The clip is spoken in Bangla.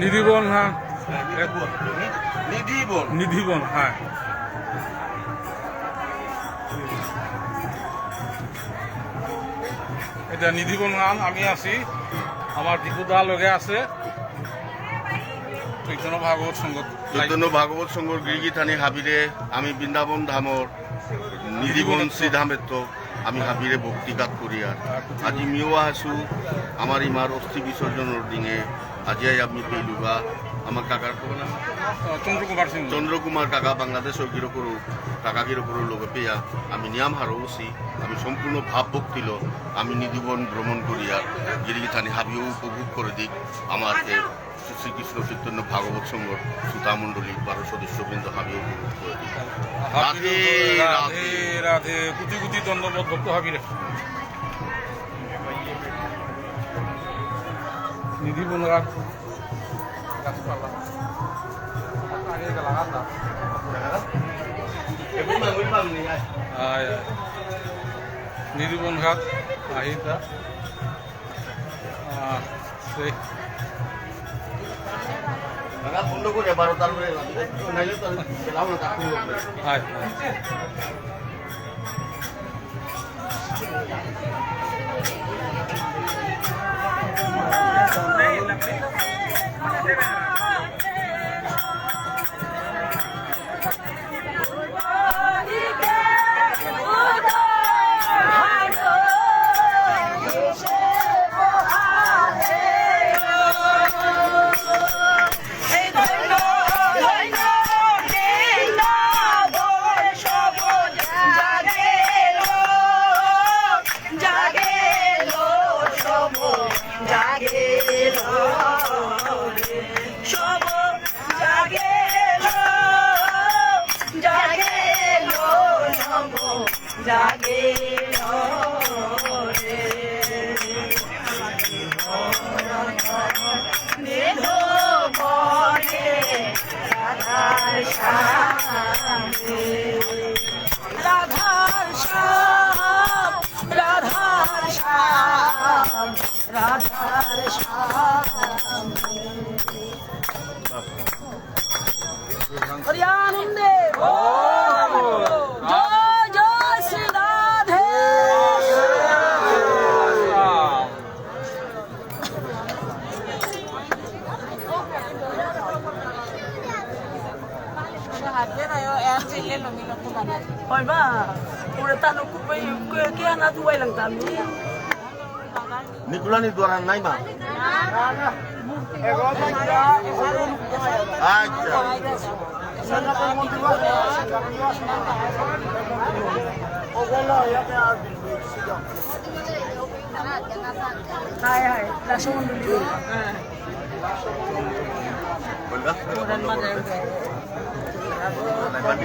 নিধিবন হ্যাঁ। নিধি বোন নিধিবন হ্যাঁ। এটা নিধিবন গান আমি আছি। আমার দীপুদা লগে আছে। চৈতন্য ভাগবত সংগত চৈতন্য ভাগবত সংঘর গিরিগিথানি হাবিরে আমি বৃন্দাবন ধামর নিধিবন শ্রীধামের তো আমি হাবিরে ভক্তিঘাত করি আর। আজি মিও আছো আমার ইমার অস্থি বিসর্জনের দিনে আজি আমি পেলুগা আমার কাকার খবর না? চন্দ্রকুমার সিং চন্দ্রকুমার কাকা বাংলাদেশের গিরো করু কাকা গিরো করু লোকে পেয়া আমি নিয়াম হারৌছি আমি সম্পূর্ণ ভাব ভক্তিল আমি নিধিবন ভ্রমণ করিয়া আর গিরিগিথানি হাবিও উপভোগ করে দিক আমার শ্রীকৃষ্ণ চৈতন্য ভাগবত সংঘ সুতামণ্ডলী বারো সদস্যবৃন্দ হাবিও উপভোগ করে দিক। রাধে রাধে। রাধে কুটি কুটি দণ্ডবোধ ভক্ত হাবিরে। গাছ গাছপালা। আগে লাগান না আয়। আয় নিধিবন ঘাট আহিতা। আহ, সেই। বন্ধ করে বারো তারপরে জাগে রাধার শ্যাম রাধার শ্যাম। রাধার শ্যাম। Hoy ba, udah tanong ko pa yung kaya natuway lang kami. নিকুলানি দ্বারা নাই মা আচ্ছা Hai hai, langsung dulu. বলবা Kemudian mana yang নাই বাকি